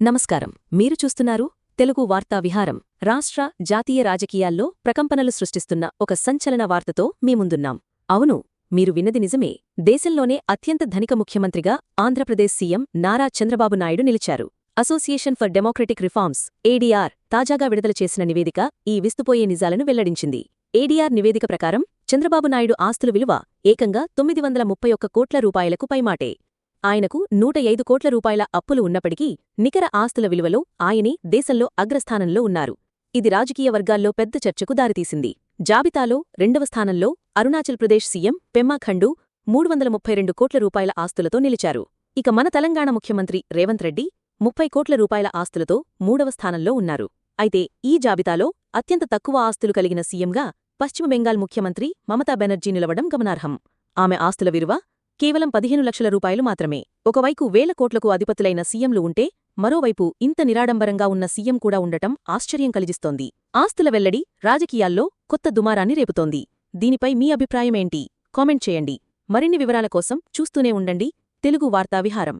నమస్కారం. మీరు చూస్తున్నారు తెలుగు వార్తా విహారం. రాష్ట్ర జాతీయ రాజకీయాల్లో ప్రకంపనలు సృష్టిస్తున్న ఒక సంచలన వార్తతో మీ ముందున్నాం. అవును మీరు విన్నది నిజమే. దేశంలోనే అత్యంత ధనిక ముఖ్యమంత్రిగా ఆంధ్రప్రదేశ్ సీఎం నారా చంద్రబాబు నాయుడు నిలిచారు. Association for Democratic Reforms ADR తాజాగా విడుదల చేసిన నివేదిక ఈ విస్తుపోయే నిజాలను వెల్లడించింది. ఏడీఆర్ నివేదిక ప్రకారం చంద్రబాబు నాయుడు ఆస్తుల విలువ ఏకంగా తొమ్మిది వందల ముప్పై ఒక్క కోట్ల రూపాయలకు పైమాటే. ఆయనకు నూట ఐదు కోట్ల రూపాయల అప్పులు ఉన్నప్పటికీ నికర ఆస్తుల విలువలో ఆయనే దేశంలో అగ్రస్థానంలో ఉన్నారు. ఇది రాజకీయ వర్గాల్లో పెద్ద చర్చకు దారితీసింది. జాబితాలో రెండవ స్థానంలో అరుణాచల్ ప్రదేశ్ సీఎం పెమ్మా ఖండు మూడు వందల ముప్పై రెండు కోట్ల రూపాయల ఆస్తులతో నిలిచారు. ఇక మన తెలంగాణ ముఖ్యమంత్రి రేవంత్ రెడ్డి ముప్పై కోట్ల రూపాయల ఆస్తులతో మూడవ స్థానంలో ఉన్నారు. అయితే ఈ జాబితాలో అత్యంత తక్కువ ఆస్తులు కలిగిన సీఎంగా పశ్చిమ బెంగాల్ ముఖ్యమంత్రి మమతా బెనర్జీ నిలవడం గమనార్హం. ఆమె ఆస్తుల విలువ కేవలం పదిహేను లక్షల రూపాయలు మాత్రమే. ఒకవైపు వేల కోట్లకు అధిపతులైన సీఎంలు ఉంటే మరోవైపు ఇంత నిరాడంబరంగా ఉన్న సీఎం కూడా ఉండటం ఆశ్చర్యం కలిగిస్తోంది. ఆస్తుల వెల్లడి రాజకీయాల్లో కొత్త దుమారాన్ని రేపుతోంది. దీనిపై మీ అభిప్రాయమేంటి కామెంట్ చేయండి. మరిన్ని వివరాల కోసం చూస్తూనే ఉండండి. తెలుగు వార్తా విహారం.